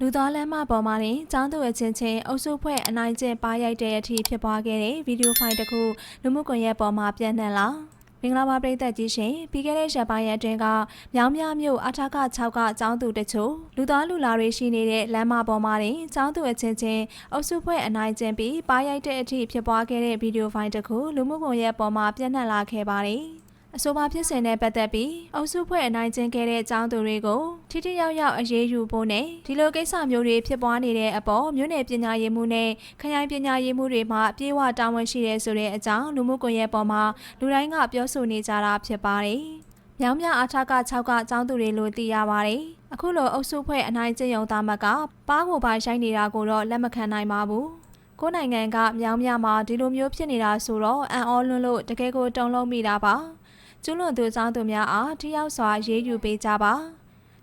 လူသားလမ်းမပေါ်မှာတင်ចောင်းသူအချင်းချင်းအုပ်စုဖွဲ့အနိုင်ကျင့်ပါရိုက်တဲ့အထိဖြစ်ပွားခဲ့တဲ့ဗီဒီယိုဖိုင်တစ်ခုလူမှုကွန်ရက်ပေါ်မှာပြန့်နှံ့လာမင်္ဂလာပါပရိသတ်ကြီးရှင်ပြီးခဲ့တဲ့ရက်ပိုင်းရက်အတွင်းကမြောင်းမြမြို့အထာက6ကចောင်းသူတချို့လူသားလူလာတွေရှိနေတဲ့လမ်းမပေါ်မှာတင်ចောင်းသူအချင်းချင်းအုပ်စုဖွဲ့အနိုင်ကျင့်ပြီးပါရိုက်တဲ့အထိဖြစ်ပွားခဲ့တဲ့ဗီဒီယိုဖိုင်တစ်ခုလူမှုကွန်ရက်ပေါ်မှာပြန့်နှံ့လာခဲ့ပါတယ် အဆိုပါဖြစ်စဉ်နဲ့ပတ်သက်ပြီးအုပ်စုဖွဲ့အနိုင်ကျင့်ခဲ့တဲ့အကြောင်းသူတွေကိုထိထိရောက်ရောက်အရေးယူဖို့နဲ့ဒီလိုကိစ္စမျိုးတွေဖြစ်ပွားနေတဲ့အပေါ်မြို့နယ်ပညာရေးမှုနဲ့ခရိုင်ပညာရေးမှုတွေမှအပြည့်အဝတာဝန်ရှိတဲ့ဆိုတဲ့အကြောင်းလူမှုကွန်ရက်ပေါ်မှာလူတိုင်းကပြောဆိုနေကြတာဖြစ်ပါတယ်။မြောင်းမြအထာက6ကအကြောင်းသူတွေလို့သိရပါတယ်။အခုလိုအုပ်စုဖွဲ့အနိုင်ကျင့်ရုံသားမကပါးကိုပါရိုက်နေတာကိုတော့လက်မခံနိုင်ပါဘူး။ကိုယ်နိုင်ငံကမြောင်းမြမှာဒီလိုမျိုးဖြစ်နေတာဆိုတော့အံ့ဩလွန်းလို့တကယ်ကိုတုံ့လုံးမိတာပါ။ ကျွလွန်သူစောင်းသူများအားထိရောက်စွာရေးယူပေးကြပါ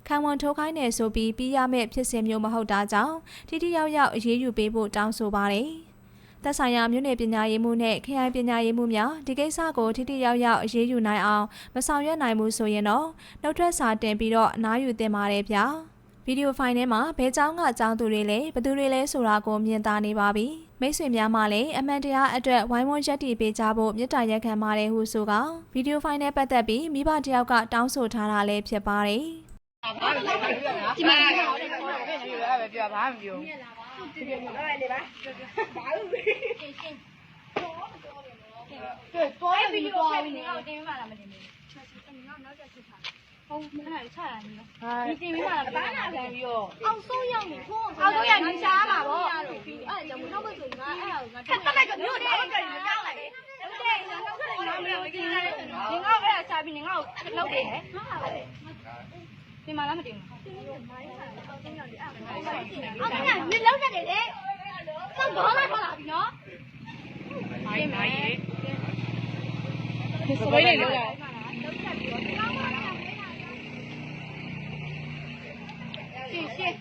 ခံဝန်ထိုးခိုင်းနေဆိုပြီးပြီးရမယ့်ဖြစ်စဉ်မျိုးမဟုတ်တာကြောင့်ထိထိရောက်ရောက်အရေးယူပေးဖို့တောင်းဆိုပါတယ်သက်ဆိုင်ရာမြို့နယ်ပညာရေးမှုနဲ့ခရိုင်ပညာရေးမှုများဒီကိစ္စကိုထိထိရောက်ရောက်အရေးယူနိုင်အောင်မဆောင်ရွက်နိုင်ဘူးဆိုရင်တော့နှုတ်ထွက်စာတင်ပြီးတော့အနားယူတင်ပါတယ်ဗျာ ဗီဒီယိုဖိုင်ထဲမှာဘဲเจ้าကအကြောင်းသူတွေလဲဘသူတွေလဲဆိုတာကိုမြင်သာနေပါပြီမိတ်ဆွေများမှလည်းအမှန်တရားအတွက်ဝိုင်းဝန်းရက်တည်ပေးကြဖို့မြစ်တာရက်ခံပါတယ်ဟုဆိုကဗီဒီယိုဖိုင်နဲ့ပတ်သက်ပြီးမိဘတယောက်ကတောင်းဆိုထားတာလည်းဖြစ်ပါတယ် ဒီမှာပဲပြောဘာမှမပြောဘူးတော်ရပြီတော့ပြီငါတင်မှလားမတင်ဘူး ဟုတ်မင်းကချတာနေရောဒီတင်မှလားဘာနာပြန်ပြီးတော့အောင်ဆုံးရောက်နေထိုးအောက်တော့ရနေစားမှာပေါ့အဲ့ဒါကြောင့်နောက်ဘက်ဆိုငါအဲ့ဒါကိုငါခက်တက်လိုက်တော့မြို့တော့ကြည့်နေကြောက်လိုက်တယ်ဟုတ်တယ်ငါတော့ခက်နေမှာမလို့ကြည့်နေတယ်ငါအဲ့ဒါစားပြီးငါ့ကိုလောက်တယ်ဒီမှာလားမတင်ဘူးအောက်ကညစ်လောက်တယ်လေစောက်တော့လာထွက်လာပြီနော်မိုင်းမိုင်းရေစပွဲလေးလောက်လာ ရှင်းရှင်း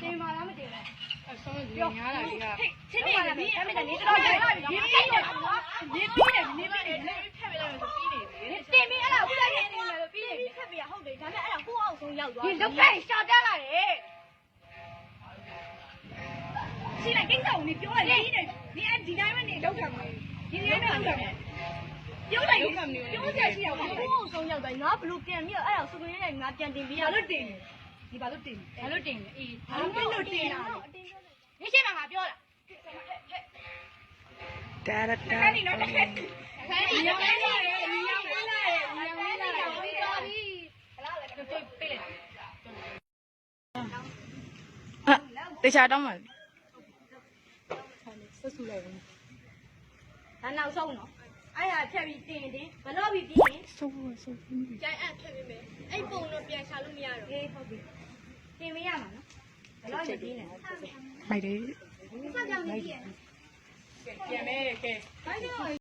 တင်ပါလားမတင်ဘူးအဆုံးပြောညားလာပြီကချင်းနေပြီအမေကနေတော့ရိုက်လာပြီဒီပြီးတော့ဒီပြီးတယ်ဒီပြီးတယ်ဒီဖက်ပြလိုက်လို့ပြီးနေပြီတင်ပြီးအဲ့ဒါခုလိုက်နေတယ်လို့ပြီးနေပြီဖက်ပြရဟုတ်တယ်ဒါပေမဲ့အဲ့ဒါကိုအောင်ဆုံးရောက်သွားဒီလုတ်ခိုင်းရှာတက်လာတယ်ရှိလိုက်ကိစ္စကိုနေပြောလိုက်ပြီးနေဒီအဒီတိုင်းပဲနေလောက်ခံမှာဒီတိုင်းပဲလောက်ခံမှာပြောလိုက်ပြောစရာရှိအောင်ကိုအောင်ဆုံးရောက်သွားငါဘလို့ပြန်ပြီးတော့အဲ့ဒါဆိုရင်လည်းငါပြန်တင်ပြီးရဘာလို့တင် ဒီဘာလို့တင်ဘာလို့တင်အေးဘာလို့လို့တင်တာဒီရှိမှာငါပြောတာတာရတာခဏနေတော့ခဏခဏနေရောင်းလာတယ်ရောင်းလာတယ်ရောင်းလာတယ်ပြီးပါပြီဟလာလေပြေးပြေးလေတေချာတော့မှာဒါနောက်ဆုံးနော်အဲ့ဒါဖြတ်ပြီးတင်တင်ဘလို့ပြီးပြီး ရင်စိုးစိုးကြိုင်အပ်ဖြတ်ပြီးမယ်အဲ့ပုံတော့ပြန်ရှာလို့မရတော့အေးဟုတ်ပြီတင်မရမှာနော်ဘယ်တော့မှပြီးနေမိုက်တယ်စောက်ကြောင်ပြီးရဲ့ပြန်မဲကဲ